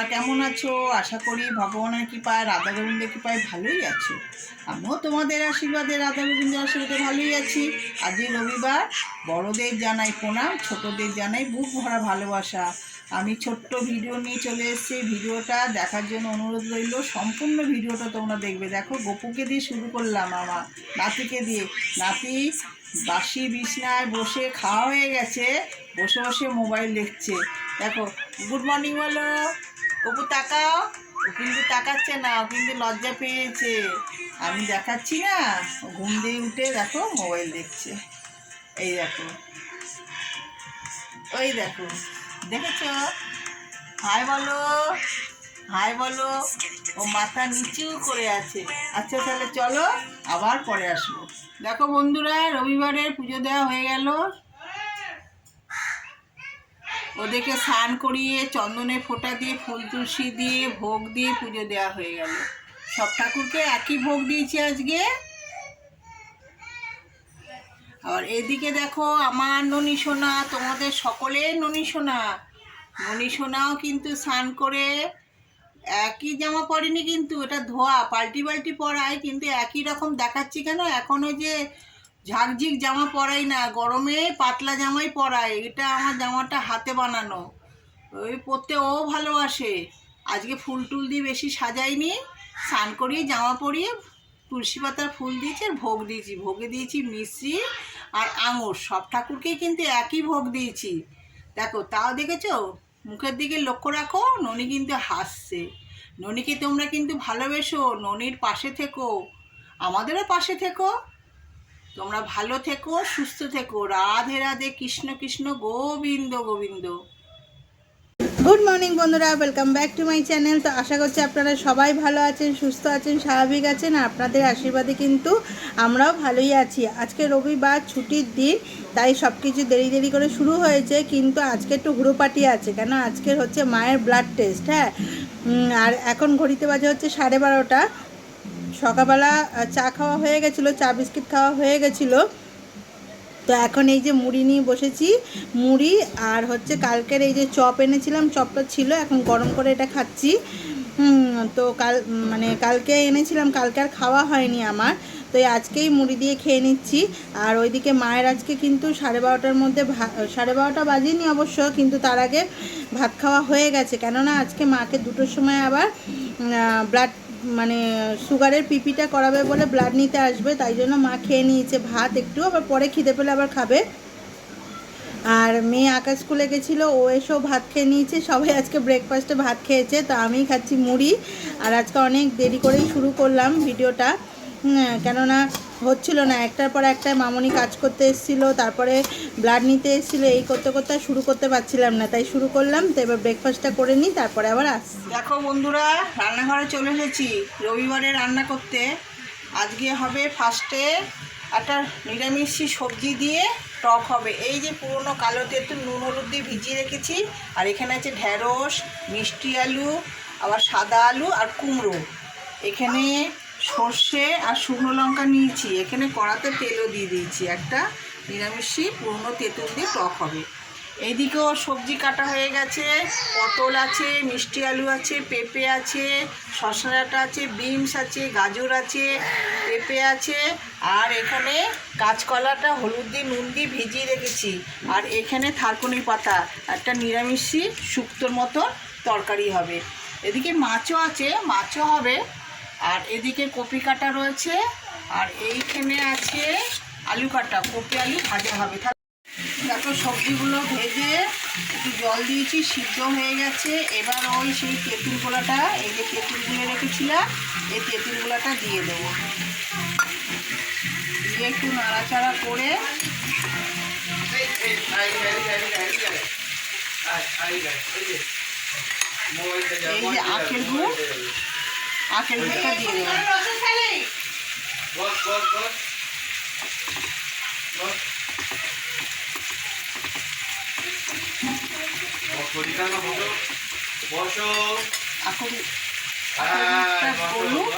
তোমরা কেমন আছো? আশা করি ভগবানের কৃপায় রাধা গোবিন্দের কৃপায় ভালোই আছো। আমিও তোমাদের আশীর্বাদে রাধা গোবিন্দের আশীর্বাদে ভালোই আছি। আজই রবিবার, বড়দের জানাই প্রণাম, ছোটদের জানাই বুক ভরা ভালোবাসা। আমি ছোট্ট ভিডিও নিয়ে চলে এসেছি। ভিডিওটা দেখার জন্য অনুরোধ রইল, সম্পূর্ণ ভিডিওটা তোমরা দেখবে। দেখো, গপুকে দিয়ে শুরু করলাম আমার, নাতিকে দিয়ে। নাতি বাসি বিছনায় বসে খাওয়া হয়ে গেছে, বসে বসে মোবাইল দেখছে। দেখো, গুড মর্নিং বলো। গপু তাকাও ও কিন্তু তাকাচ্ছে না ও কিন্তু লজ্জা পেয়েছে। আমি দেখাচ্ছি না ঘুম দিয়ে উঠে দেখো মোবাইল দেখছে। এই দেখো। ওই দেখো। দেখেছ? হাই বলো। হাই বলো। ও মাথা নিচু করে আছে। আচ্ছা তাহলে চলো, আবার পরে আসব। দেখো বন্ধুরা, রবিবারের পুজো দেওয়া হয়ে গেল। ওদেরকে স্নান করিয়ে চন্দনে ফোঁটা দিয়ে, ফুল তুলসী দিয়ে, ভোগ দিয়ে পুজো দেওয়া হয়ে গেল। সব ঠাকুরকে একই ভোগ দিয়েছি আজকে। আর এদিকে দেখো আমার ননী সোনা, তোমাদের সকলের ননী সোনা। ননী সোনাও কিন্তু স্নান করে, একই জামা পরেনি কিন্তু, এটা ধোয়া, পাল্টি পাল্টি পরায়, কিন্তু একই রকম দেখাচ্ছি কেন? এখনও যে ঝাঁকঝিক জামা পরাই না, গরমে পাতলা জামাই পরায়, এটা আমার জামাটা হাতে বানানো। ওই পরতে ও ভালোবাসে। আজকে ফুল টুল দিয়ে বেশি সাজাইনি, স্নান করিয়ে জামা পরিয়ে তুলসী পাতার ফুল দিয়েছি আর ভোগ দিয়েছি। ভোগে দিয়েছি মিশ্রি আর আঙুর, সব ঠাকুরকেই কিন্তু একই ভোগ দিয়েছি। দেখো, তাও দেখেছ? মুখের দিকে লক্ষ্য রাখো, ননি কিন্তু হাসছে। ননিকে তোমরা কিন্তু ভালোবেসো, ননির পাশে থেকো। আমাদেরও পাশে থেকো। তোমরা ভালো থেকো, সুস্থ থেকো। রাধে রাধে, কৃষ্ণ কৃষ্ণ, গোবিন্দ গোবিন্দ। গুড মর্নিং বন্ধুরা welcome back to my channel তো আশা করছি আপনারা সবাই ভালো আছেন, সুস্থ আছেন, স্বাভাবিক আছেন, আর আপনাদের আশীর্বাদে কিন্তু আমরাও ভালোই আছি। আজকে রবিবার, ছুটির দিন, তাই সব কিছু দেরি দেরি করে শুরু হয়েছে, কিন্তু আজকে একটু হুড়োপাটি আছে, কেন আজকের হচ্ছে মায়ের ব্লাড টেস্ট হ্যাঁ? আর এখন ঘড়িতে বাজে হচ্ছে সাড়ে বারোটা। সকালবেলা চা খাওয়া হয়ে গেছিল, চা বিস্কিট খাওয়া হয়ে গেছিল। তো এখন এই যে মুড়ি নিয়ে বসেছি, মুড়ি আর হচ্ছে কালকের এই যে চপ এনেছিলাম, চপটা ছিল, এখন গরম করে এটা খাচ্ছি। তো কাল মানে কালকে এনেছিলাম, কালকে আর খাওয়া হয়নি আমার। তো আজকেই মুড়ি দিয়ে খেয়ে নিচ্ছি। আর ওইদিকে মায়ের আজকে কিন্তু সাড়ে বারোটার মধ্যে ভা- সাড়ে বারোটা বাজেনি অবশ্য, কিন্তু তার আগে ভাত খাওয়া হয়ে গেছে। কেননা আজকে মাকে দুটোর সময় আবার ব্লাড মানে সুগারের পিপিটা করাবে বলে ব্লাড নিতে আসবে, তাই জন্য মা খেয়ে নিয়েছে ভাত একটু, আবার পরে খিদে পেলে আবার খাবে। আর মেয়ে আকাশ স্কুলে গেছিল, ও এসেও ভাত খেয়ে নিয়েছে, সবাই আজকে ব্রেকফাস্টে ভাত খেয়েছে, তো আমি খাচ্ছি মুড়ি। আর আজকে অনেক দেরি করেই শুরু করলাম ভিডিওটা। কেননা হচ্ছিল না। একটার পর একটা মামনি কাজ করতে এসেছিল, তারপরে ব্লাড নিতে এসেছিল, এই করতে করতে শুরু করতে পারছিলাম না। তাই শুরু করলাম, তো এবার ব্রেকফাস্টটা করে নিই, তারপরে আবার আসছি। দেখো বন্ধুরা, রান্নাঘরে চলে এসেছি। রবিবারে রান্না করতে। আজকে হবে ফার্স্টে একটা নিরামিষি সবজি দিয়ে টক হবে। এই যে পুরনো কালো তেঁতুল, নুন, হলুদ দিয়ে ভিজিয়ে রেখেছি। আর এখানে আছে ঢ্যাঁড়স মিষ্টি আলু, আবার সাদা আলু আর কুমড়ো। এখানে সর্ষে আর শুকনো লঙ্কা নিয়েছি। এখানে কড়াতে তেলও দিয়ে দিয়েছি। একটা নিরামিষি পুরনো তেঁতুল দিয়ে টক হবে। এইদিকেও সবজি কাটা হয়ে গেছে। পটল আছে, মিষ্টি আলু আছে, পেঁপে আছে, শসা ডাঁটা আছে, বিনস আছে, গাজর আছে, পেঁপে আছে। আর এখানে কাঁচকলাটা হলুদ দিয়ে, নুন দিয়ে ভিজিয়ে রেখেছি। আর এখানে থারকুনি পাতা, একটা নিরামিষি শুক্তোর মতো তরকারি হবে। এদিকে মাছও আছে, মাছও হবে। আর এদিকে কপি কাটা রয়েছে, আর এইখানে আছে আলু কাটা, কপি আলু ভাজা হবে। দেখো সবজিগুলো ভেজে একটু জল দিয়েছি সিদ্ধ হয়ে গেছে। এবার ওই সেই তেঁতুল গোলাটা, এই যে তেঁতুল গুলে রেখেছিলাম, এই তেঁতুল গোলাটা দিয়ে দেবো। দিয়ে একটু নাড়াচাড়া করে এই যে আখের গুড়। আখের দিয়ে দেবো। গলুক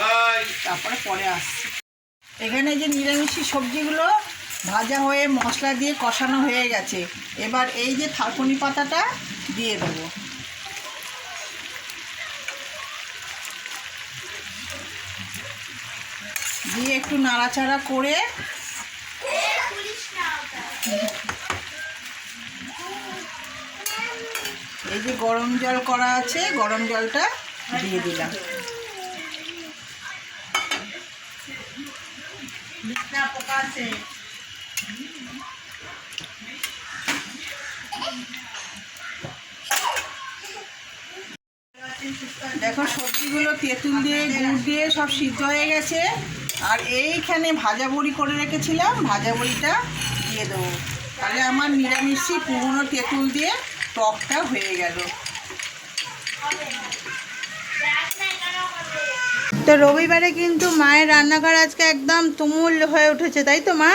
তারপরে পরে আসছি। এখানে যে নিরামিষি সবজিগুলো ভাজা হয়ে মশলা দিয়ে কষানো হয়ে গেছে এবার এই যে থারকুনি পাতাটা দিয়ে দেবো। দিয়ে একটু নাড়াচাড়া করে এই যে গরম জল করা আছে গরম জলটা দিয়ে দিলাম। দেখো সবজিগুলো তেঁতুল দিয়ে গুড় দিয়ে সব সিদ্ধ হয়ে গেছে। আর এইখানে ভাজা বড়ি করে রেখেছিলাম ভাজা বড়িটা দিয়ে দেবো। তাহলে আমার নিরামিষই পুরনো তেঁতুল দিয়ে টকটা হয়ে গেল। তো রবিবারে কিন্তু মায়ের রান্নাঘর আজকে একদম তুমুল হয়ে উঠেছে তাই তো মা?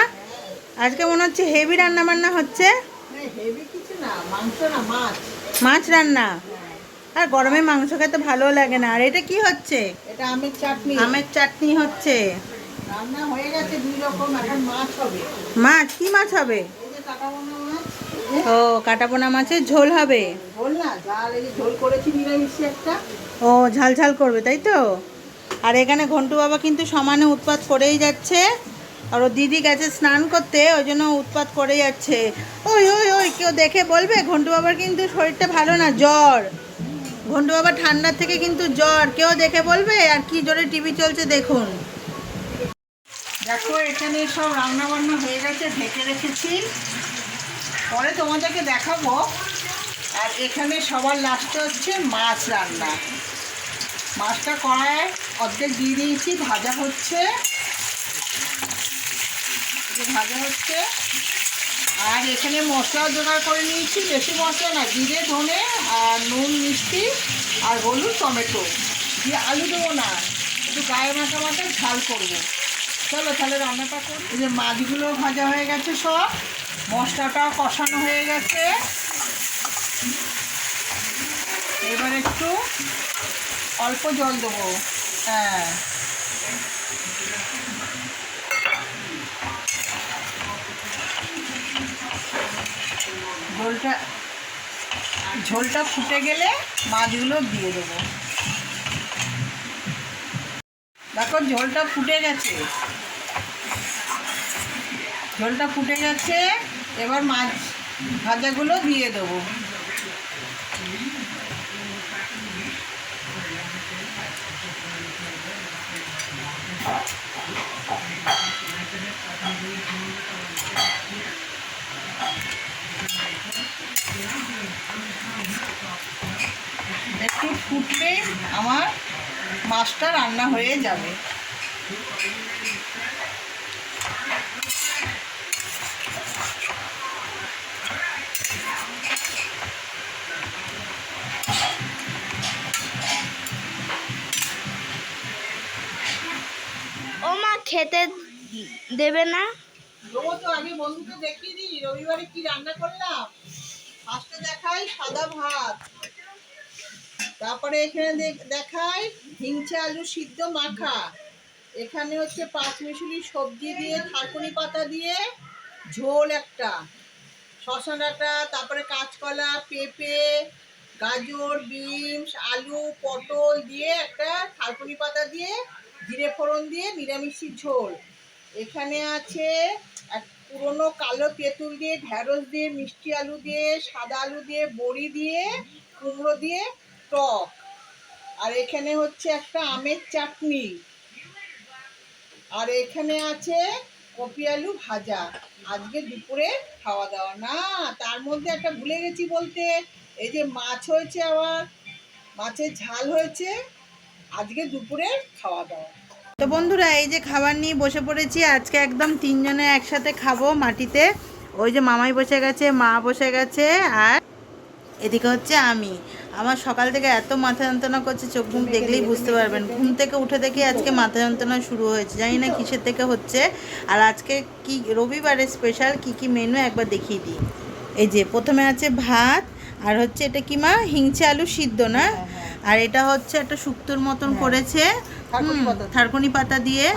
আজকে মনে হচ্ছে হেভি রান্না বান্না হচ্ছে না মাংস না মাছ। মাছ রান্না? আর গরমে মাংস খেতে ভালো লাগে না। আর এটা কি হচ্ছে? এটা আমের চাটনি। আমের চাটনি হচ্ছে। রান্না হয়ে গেছে দুই রকম এখন মাছ হবে। মাছ কি মাছ হবে? ও কাটাপোনা মাছের ঝোল হবে? ঝোল না জাল এই ঝোল করেছি নিরামিষি একটা। ও ঝাল ঝাল করবে তাই তো? আর এখানে ঘন্টু বাবা কিন্তু সমানে উৎপাত করেই যাচ্ছে। আর ও দিদি গেছে স্নান করতে ওই জন্য উৎপাত করে যাচ্ছে। ওই ওই ওই কেউ দেখে বলবে ঘন্টু বাবার কিন্তু শরীরটা ভালো না জ্বর। ঘন্টু বাবা ঠান্ডার থেকে কিন্তু জ্বর কেউ দেখে বলবে আর কি জোরে টিভি চলছে দেখুন। দেখো, এখানে সব রান্না বান্না হয়ে গেছে, ঢেকে রেখেছি। পরে তোমাদেরকে দেখাবো। আর এখানে সবার লাস্টে হচ্ছে মাছ রান্না। মাছটা কড়ায় অর্ধেক দিয়ে দিয়েছি, ভাজা হচ্ছে। ভাজা হচ্ছে। আর এখানে মশলা জোগাড় করে নিয়েছি, বেশি মশলা না, জিরে, ধনে আর নুন, মিষ্টি আর হলুদ, টমেটো। দিয়ে আলু দেবো না, একটু গায়ে মাখা মাখা ঝাল করব। চলো তাহলে রান্নাটা করি। এই যে মাছগুলো ভাজা হয়ে গেছে সব, মশলাটাও কষানো হয়ে গেছে। এবার একটু অল্প জল দেবো। হ্যাঁ। ঝোলটা ঝোলটা ফুটে গেলে মাছগুলো দিয়ে দেবো। দেখো ঝোলটা ফুটে গেছে। ঝোলটা ফুটে গেছে এবার মাছ ভাজাগুলো দিয়ে দেবো। একটু ফুটলে আমার মাছটা রান্না হয়ে যাবে ও মা খেতে দেবে না। তো আমি বন্ধুকে দেখিয়ে দিই, রবিবারে কি রান্না করলাম? ফার্স্টে দেখাই সাদা ভাত। তারপরে এখানে দেখ- দেখাই হিংচে আলু সিদ্ধ মাখা। এখানে হচ্ছে পাঁচমিশুলি সবজি দিয়ে, থারকুনি পাতা দিয়ে, ঝোল একটা। শশা ডাঁটা তারপরে কাঁচকলা, পেঁপে, গাজর, বিনস, আলু, পটল দিয়ে একটা থারকুনি পাতা দিয়ে জিরে ফোড়ন দিয়ে নিরামিষি ঝোল। এখানে আছে এক পুরনো কালো তেঁতুল দিয়ে ঢ্যাঁড়স দিয়ে, মিষ্টি আলু দিয়ে, সাদা আলু দিয়ে, বড়ি দিয়ে, কুমড়ো দিয়ে, টক। আর এখানে হচ্ছে একটা আমের চাটনি। আর এখানে আছে কপি আলু ভাজা। আজকে দুপুরে খাওয়া দাওয়া। না, তার মধ্যে একটা ভুলে গেছি বলতে। এই যে মাছ হয়েছে আবার, মাছের ঝাল হয়েছে। আজকে দুপুরে খাওয়া দাওয়া। তো বন্ধুরা এই যে খাবার নিয়ে বসে পড়েছি। আজকে একদম তিনজনে একসাথে খাব মাটিতে। ওই যে মামাই বসে গেছে মা বসে গেছে আর এদিকে হচ্ছে আমি। আমার সকাল থেকে এত মাথা যন্ত্রণা করছে চোখ ঘুম দেখলেই বুঝতে পারবেন। ঘুম থেকে উঠে দেখে আজকে মাথা যন্ত্রণা শুরু হয়েছে। জানি না কিসের থেকে হচ্ছে। আর আজকে কি রবিবারে স্পেশাল কি কি মেনু একবার দেখিয়ে দিই। এই যে প্রথমে আছে ভাত আর হচ্ছে এটা কি মা? হিংচে আলু সিদ্ধ না? আর এটা হচ্ছে একটা শুক্তোর মতন করেছে। থারকুনি পাতা। দিয়ে।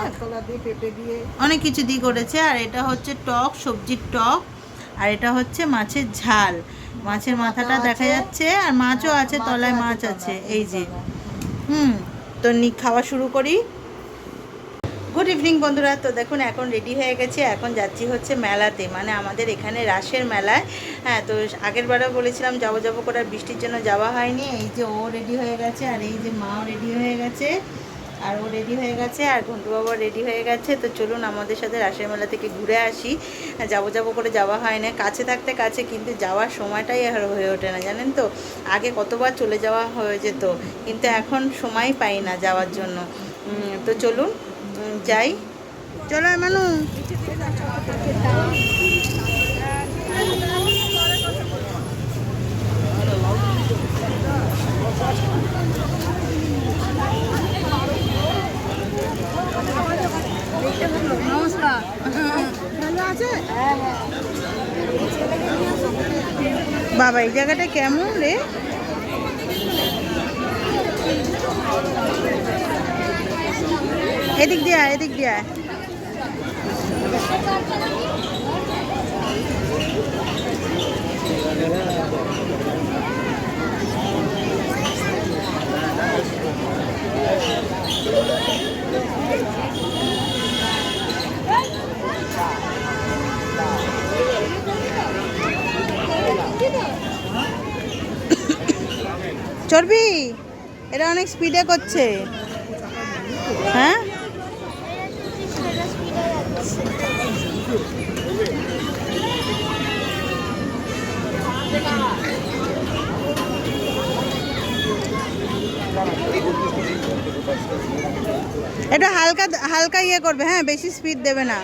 পেঁপে দিয়ে। অনেক কিছু দিয়ে করেছে আর এটা হচ্ছে টক সবজির টক আর এটা হচ্ছে মাছের ঝাল। মাছের মাথাটা দেখা যাচ্ছে আর মাছও আছে তলায় মাছ আছে এই যে। হুম তো নি খাওয়া শুরু করি। গুড ইভিনিং বন্ধুরা। তো দেখুন এখন রেডি হয়ে গেছে এখন যাচ্ছি হচ্ছে মেলাতে। মানে আমাদের এখানে রাসের মেলায়। হ্যাঁ তো আগের বারও বলেছিলাম যাব যাব করে বৃষ্টির জন্য যাওয়া হয়নি। এই যে ও রেডি হয়ে গেছে আর এই যে মাও রেডি হয়ে গেছে। আর ও রেডি হয়ে গেছে, আর ঘন্টু বাবা রেডি হয়ে গেছে। তো চলুন আমাদের সাথে রাসের মেলা থেকে ঘুরে আসি। যাব যাব করে যাওয়া হয় না, কাছে থাকতে কাছে, কিন্তু যাওয়ার সময়টাই আর হয়ে ওঠে না, জানেন তো? আগে কতবার চলে যাওয়া হয়ে যেত, কিন্তু এখন সময় পাই না যাওয়ার জন্য। তো চলুন যাই। চলো মানু বাবা এই জায়গাটা কেমন রে? এদিক দিয়ে এদিক দিয়ে আয়। চর্বি এটা অনেক স্পিডে করছে। হ্যাঁ? এটা হালকা হালকা ইয়ে করবে হ্যাঁ বেশি স্পিড দেবে না।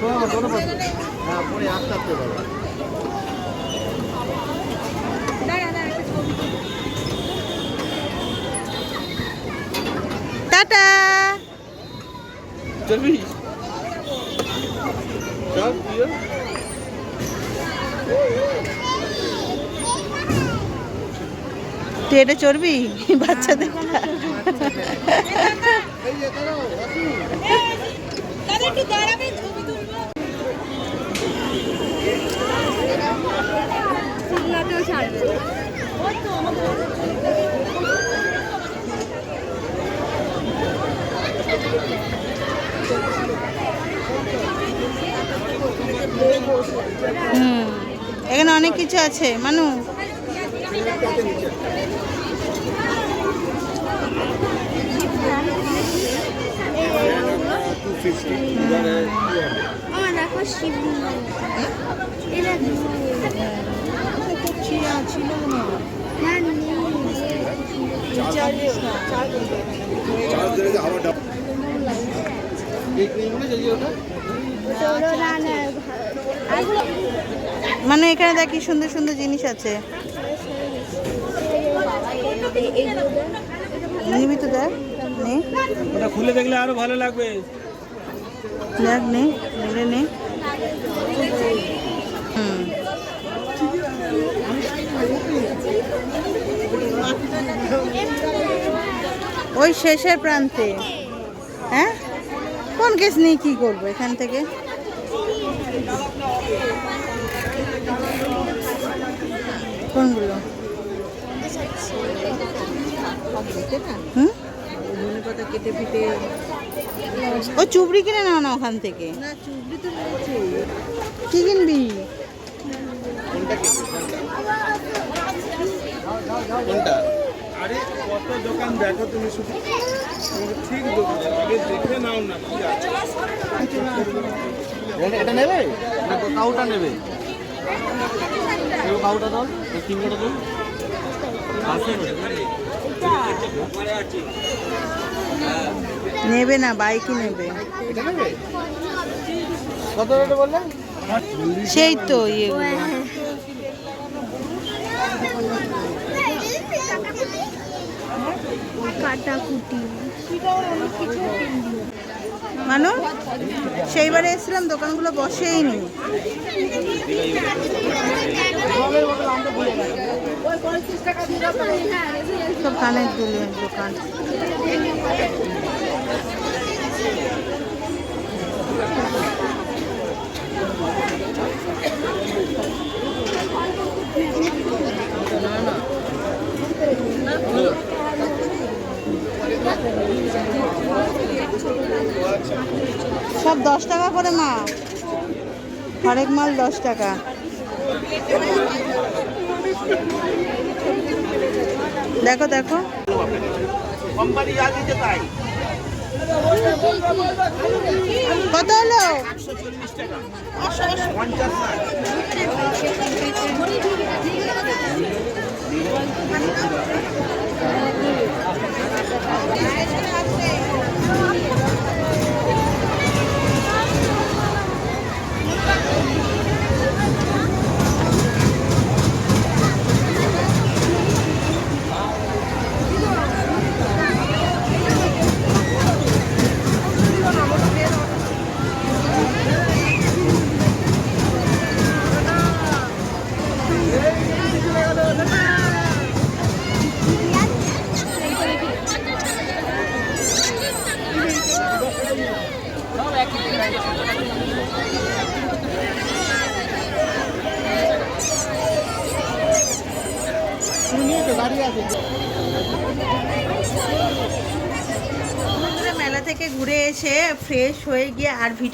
চল তুইও। তুই এটা চড়বি? বাচ্চাদের হুম। এখানে অনেক কিছু আছে। মানু। আমার দেখো শিব এটা না এই ক্রিমগুলো যদি ওটা মানে এখানে দেখ কি সুন্দর সুন্দর জিনিস আছে। নিবি তো দেখ নে। ওটা খুলে দেখলে আরও ভালো লাগবে। দেখ নে নিলে নে। হুম। ওই শেষের প্রান্তে। হ্যাঁ? কোন কেস নিয়ে কি করব এখান থেকে। কোনগুলো? হুম? ও চুবড়ি কিনে নাও না ওখান থেকে? কি কিনবি? কোনটা? আরে কত দোকান দেখো তুমি শুধু। তোমাকে ঠিক দোকান। আগে দেখে নাও না কি আছে। এটা নেবে? না তো কাউটা নেবে। কেউ কাউটা দাও এই তিনটা দাও নেবে। না বাইকই নেবে। কত রেটে বললেন সেই তো ইয়েগুলো কাটাকুটি। মানু সেইবারে এসেছিলাম দোকানগুলো বসেই নি সব কানের দুলের দোকান। সব দশ টাকা করে মা। হরেক মাল দশ টাকা। দেখো দেখো। কত হলো? পঞ্চাশ ষাট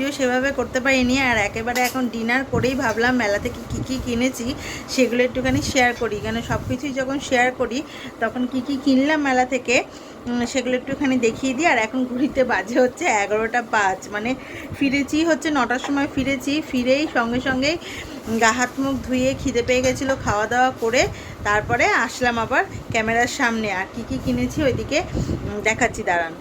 ভিডিও সেভাবে করতে পারিনি আর একেবারে এখন ডিনার করেই ভাবলাম মেলা থেকে কী কী কিনেছি সেগুলো একটুখানি শেয়ার করি। কেন সব কিছুই যখন শেয়ার করি, তখন কি কি কিনলাম মেলা থেকে সেগুলো একটুখানি দেখিয়ে দিই। আর এখন ঘুরিতে বাজে হচ্ছে এগারোটা পাঁচ। মানে ফিরেছি হচ্ছে নটার সময় ফিরেছি। ফিরেই সঙ্গে সঙ্গেই গা হাত মুখ ধুয়ে খিদে পেয়ে গেছিল খাওয়া দাওয়া করে। তারপরে আসলাম আবার ক্যামেরার সামনে। আর কি কি কিনেছি ওইদিকে দেখাচ্ছি, দাঁড়ান।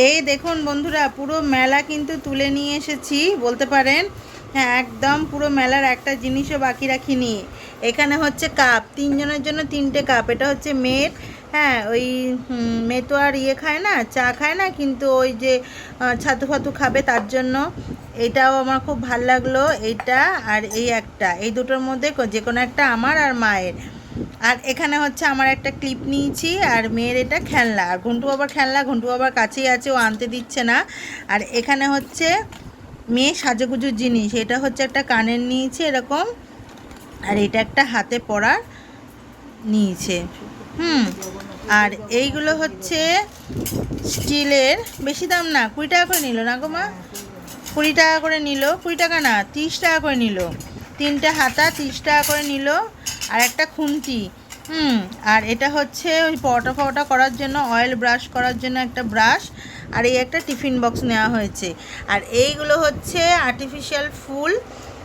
এই দেখুন বন্ধুরা, পুরো মেলা কিন্তু তুলে নিয়ে এসেছি, বলতে পারেন। হ্যাঁ একদম পুরো মেলার একটা জিনিসও বাকি রাখিনি। এখানে হচ্ছে কাপ, তিনজনের জন্য তিনটে কাপ। এটা হচ্ছে মেয়ের হ্যাঁ ওই মেয়ে তো আর ইয়ে খায় না, চা খায় না, কিন্তু ওই যে ছাতু ফাতু খাবে তার জন্য। এটাও আমার খুব ভালো লাগল, এইটা আর এই একটা। এই দুটোর মধ্যে যে কোনো একটা আমার আর মায়ের। আর এখানে হচ্ছে আমার একটা ক্লিপ নিয়েছি, আর মেয়ের এটা খেলনা। আর ঘন্টু বাবার খেলনা, ঘন্টু বাবার কাছেই আছে, ও আনতে দিচ্ছে না। আর এখানে হচ্ছে মেয়ে সাজুগুজুর জিনিস, এটা হচ্ছে একটা কানের নিয়েছে এরকম, আর এটা একটা হাতে পরার নিয়েছে। হুম, আর এইগুলো হচ্ছে স্টিলের, বেশি দাম না, কুড়ি টাকা করে নিল না গো মা? কুড়ি টাকা করে নিল, কুড়ি টাকা না, তিরিশ টাকা করে নিল। তিনটে হাতা তিরিশ টাকা করে নিল আর একটা খুন্তি। হুম, আর এটা হচ্ছে ওই পরোটা ফরোটা করার জন্য অয়েল ব্রাশ করার জন্য একটা ব্রাশ আর এই একটা টিফিন বক্স নেওয়া হয়েছে। আর এইগুলো হচ্ছে আর্টিফিশিয়াল ফুল।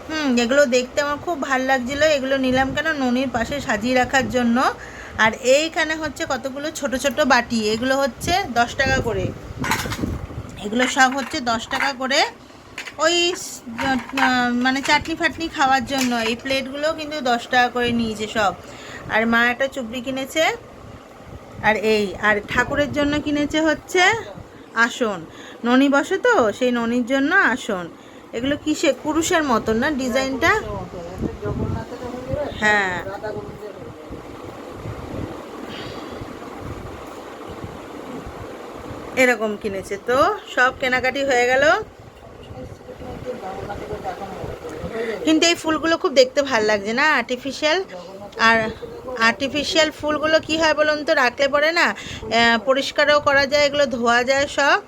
হুম, এগুলো দেখতে আমার খুব ভালো লাগছিল। এগুলো নিলাম কেন? ননির পাশে সাজিয়ে রাখার জন্য। আর এইখানে হচ্ছে কতগুলো? ছোট ছোট বাটি। এগুলো হচ্ছে দশ টাকা করে। এগুলো সব হচ্ছে দশ টাকা করে। ওই মানে চাটনি ফাটনি খাওয়ার জন্য। এই প্লেটগুলো কিন্তু দশ টাকা করে নিয়েছে সব। আর মা একটা চুবড়ি কিনেছে, আর এই, আর ঠাকুরের জন্য কিনেছে হচ্ছে আসন। ননি বসে তো, সেই ননির জন্য আসন। এগুলো কিসে? কুরুষের মতন না ডিজাইনটা? হ্যাঁ। এরকম কিনেছে তো। সব কেনাকাটি হয়ে গেল। কিন্তু এই ফুলগুলো খুব দেখতে ভালো লাগছে না? আর্টিফিশিয়াল আর আর্টিফিশিয়াল ফুলগুলো কি হয় বলুন তো? রাখলে পরে না পরিষ্কারও করা যায়, এগুলো ধোয়া যায় সব।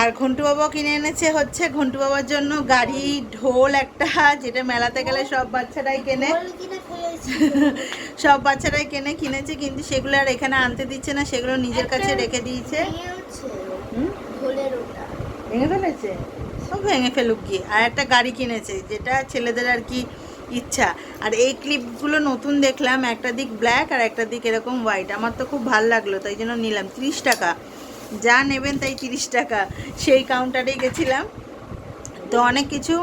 আর ঘন্টু বাবা কিনে এনেছে হচ্ছে, ঘন্টু বাবার জন্য গাড়ি, ঢোল একটা, যেটা মেলাতে গেলে সব বাচ্চারাই কেনে। সব বাচ্চারাই কেনে, কিনেছে কিন্তু সেগুলো আর এখানে আনতে দিচ্ছে না, সেগুলো নিজের কাছে রেখে দিয়েছে। হুম? ভেঙে ফেলেছে? সব ভেঙে ফেলুক গিয়ে। আর একটা গাড়ি কিনেছে যেটা ছেলেদের আর কি ইচ্ছা। আর এই ক্লিপগুলো নতুন দেখলাম একটা দিক ব্ল্যাক আর একটা দিক এরকম হোয়াইট আমার তো খুব ভালো লাগল তাই জন্য নিলাম। তিরিশ টাকা। যা নেবেন তাই তিরিশ টাকা। সেই কাউন্টারেই গেছিলাম। তো অনেক কিছু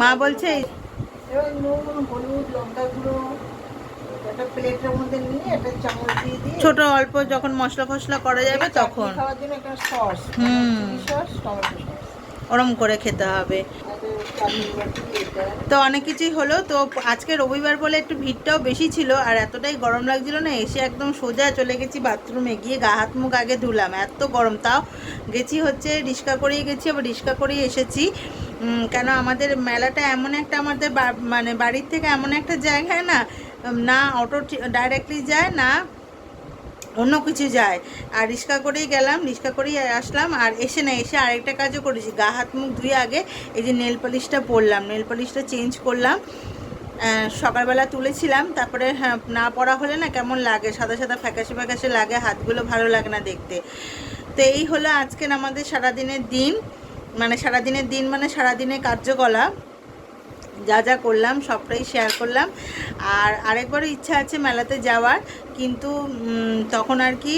মা বলছে নুন হলুদ লঙ্কা গুঁড়ো একটা প্লেটের মধ্যে নিয়ে একটা চামচ দিয়ে দিয়ে ছোট অল্প যখন মশলা ফসলা করা যাবে তখন। খাওয়ার জন্য একটা সস হুম। Sauce tomato sauce. ওরম করে খেতে হবে। তো অনেক কিছুই হলো। তো আজকে রবিবার বলে একটু ভিড়টাও বেশি ছিল আর এতটাই গরম লাগছিল না এসে একদম সোজা চলে গেছি বাথরুমে। গিয়ে গা হাত মুখ আগে ধুলাম। এত গরম তাও গেছি হচ্ছে রিক্সা করেই গেছি আবার রিক্সা করেই এসেছি। কেন আমাদের মেলাটা এমন একটা আমাদের মানে বাড়ির থেকে এমন একটা জায়গায় না না অটো ডাইরেক্টলি যায় না অন্য কিছু যায়। আর রিক্সা করেই গেলাম রিক্সা করেই আসলাম আর এসে না এসে আরেকটা কাজও করেছি। গা হাত মুখ ধুয়ে আগে এই যে নেল পলিশটা পরলাম। নেল পলিশটা চেঞ্জ করলাম। সকালবেলা তুলেছিলাম তারপরে হ্যাঁ, না পড়া হলে না কেমন লাগে? সাদা সাদা ফ্যাকাশে ফ্যাকাশে লাগে হাতগুলো ভালো লাগে না দেখতে। তো এই হলো আজকের আমাদের সারাদিনের দিন। মানে সারাদিনের দিন মানে সারাদিনের কার্যকলাপ। যা যা করলাম, সবটাই শেয়ার করলাম। আর আরেকবারও ইচ্ছা আছে মেলাতে যাওয়ার, কিন্তু তখন আর কি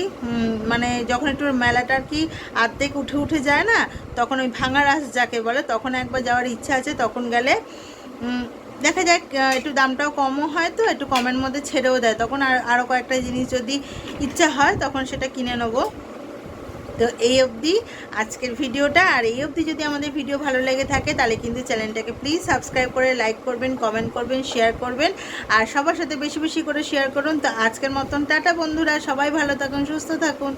মানে যখন একটু মেলাটা আর কি আর্ধেক উঠে উঠে যায় না, তখন ওই ভাঙা রাস যাকে বলে, তখন একবার যাওয়ার ইচ্ছা আছে, তখন গেলে দেখা যাক একটু দামটাও কমও হয় তো, একটু কমের মধ্যে ছেড়েও দেয়। তখন আর আরও কয়েকটা জিনিস যদি ইচ্ছা হয়, তখন সেটা কিনে নেব। তো এই অবধি আজকের ভিডিওটা। আর এই অবধি যদি আমাদের ভিডিও ভালো লেগে থাকে, তাহলে কিন্তু চ্যানেলটাকে প্লিজ সাবস্ক্রাইব করে লাইক করবেন কমেন্ট করবেন শেয়ার করবেন। আর সবার সাথে বেশি বেশি করে শেয়ার করুন। তো আজকের মতন টাটা বন্ধুরা, সবাই ভালো থাকুন, সুস্থ থাকুন।